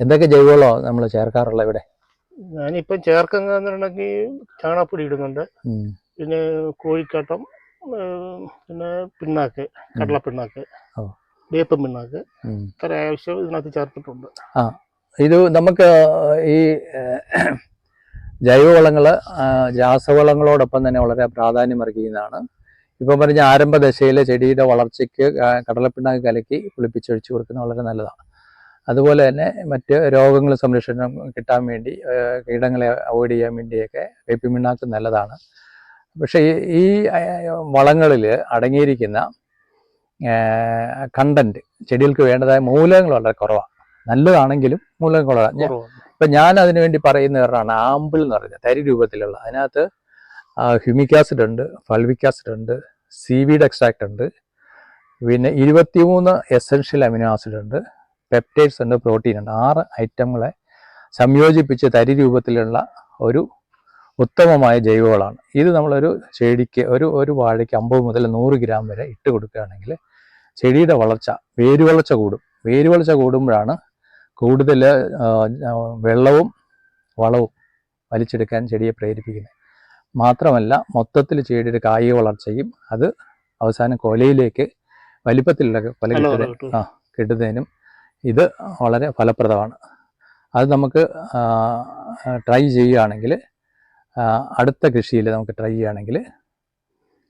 എന്തൊക്കെ ജൈവവളമാണ് നമ്മൾ ചേർക്കാറുള്ള ഇവിടെ? ഞാനിപ്പം ചേർക്കുന്നുണ്ടെങ്കിൽ ചാണകപ്പൊടി ഇടുന്നുണ്ട്. പിന്നെ കോഴിക്കാട്ടം പിന്നെ പിണ്ണാക്ക് കടല പിണ്ണാക്ക് വേപ്പം പിണ്ണാക്ക്. ഇത്ര ആവശ്യം ഇതിനകത്ത് ചേർത്തിട്ടുണ്ട്. ആ. ഇത് നമുക്ക് ഈ ജൈവവളങ്ങൾ രാസവളങ്ങളോടൊപ്പം തന്നെ വളരെ പ്രാധാന്യം അർഹിക്കുന്നതാണ്. ഇപ്പം പറഞ്ഞ ആരംഭ ദശയിലെ ചെടിയുടെ വളർച്ചയ്ക്ക് കടലപ്പിണ്ണാക്ക് കലക്കി കുളിപ്പിച്ചൊഴിച്ചു കൊടുക്കുന്നത് വളരെ നല്ലതാണ്. അതുപോലെ തന്നെ മറ്റ് രോഗങ്ങൾ സംരക്ഷണം കിട്ടാൻ വേണ്ടി കീടങ്ങളെ അവോയ്ഡ് ചെയ്യാൻ വേണ്ടിയൊക്കെ വേപ്പിൻ പിണ്ണാക്ക് നല്ലതാണ്. പക്ഷേ ഈ വളങ്ങളിൽ അടങ്ങിയിരിക്കുന്ന കണ്ടന്റ് ചെടികൾക്ക് വേണ്ടതായ മൂലകങ്ങൾ വളരെ കുറവാണ്. നല്ലതാണെങ്കിലും മൂലകങ്ങൾ കുറവാണ്. ഇപ്പം ഞാൻ അതിനു വേണ്ടി പറയുന്ന ഒരെണ്ണമാണ് ആമ്പിൾ എന്ന് പറയുന്നത് തരി രൂപത്തിലുള്ള. അതിനകത്ത് ഹ്യൂമിക് ആസിഡ് ഉണ്ട് ഫൾവിക് ആസിഡ് ഉണ്ട് സീവീഡ് എക്സ്ട്രാക്ട് ഉണ്ട് പിന്നെ ഇരുപത്തിമൂന്ന് എസൻഷ്യൽ അമിനോ ആസിഡ് ഉണ്ട് പെപ്റ്റൈഡ്സ് ഉണ്ട് പ്രോട്ടീൻ ഉണ്ട്. ആറ് ഐറ്റങ്ങളെ സംയോജിപ്പിച്ച് തരി രൂപത്തിലുള്ള ഒരു ഉത്തമമായ ജൈവവളമാണ്. ഇത് നമ്മളൊരു ചെടിക്ക് ഒരു ഒരു വാഴയ്ക്ക് അമ്പത് മുതൽ നൂറ് ഗ്രാം വരെ ഇട്ട് കൊടുക്കുകയാണെങ്കിൽ ചെടിയുടെ വളർച്ച വേരുവളർച്ച കൂടും. വേരുവളർച്ച കൂടുമ്പോഴാണ് കൂടുതൽ വെള്ളവും വളവും വലിച്ചെടുക്കാൻ ചെടിയെ പ്രേരിപ്പിക്കുന്നത്. മാത്രമല്ല മൊത്തത്തിൽ ചെടിയുടെ കായിക വളർച്ചയും അത് അവസാനം കൊലയിലേക്ക് വലിപ്പത്തിലുള്ള കൊല. ആ കിട്ടുന്നതിനും ഇത് വളരെ ഫലപ്രദമാണ്. അത് നമുക്ക് ട്രൈ ചെയ്യുകയാണെങ്കിൽ അടുത്ത കൃഷിയിൽ നമുക്ക് ട്രൈ ചെയ്യുകയാണെങ്കിൽ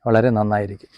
വളരെ നന്നായിരിക്കും.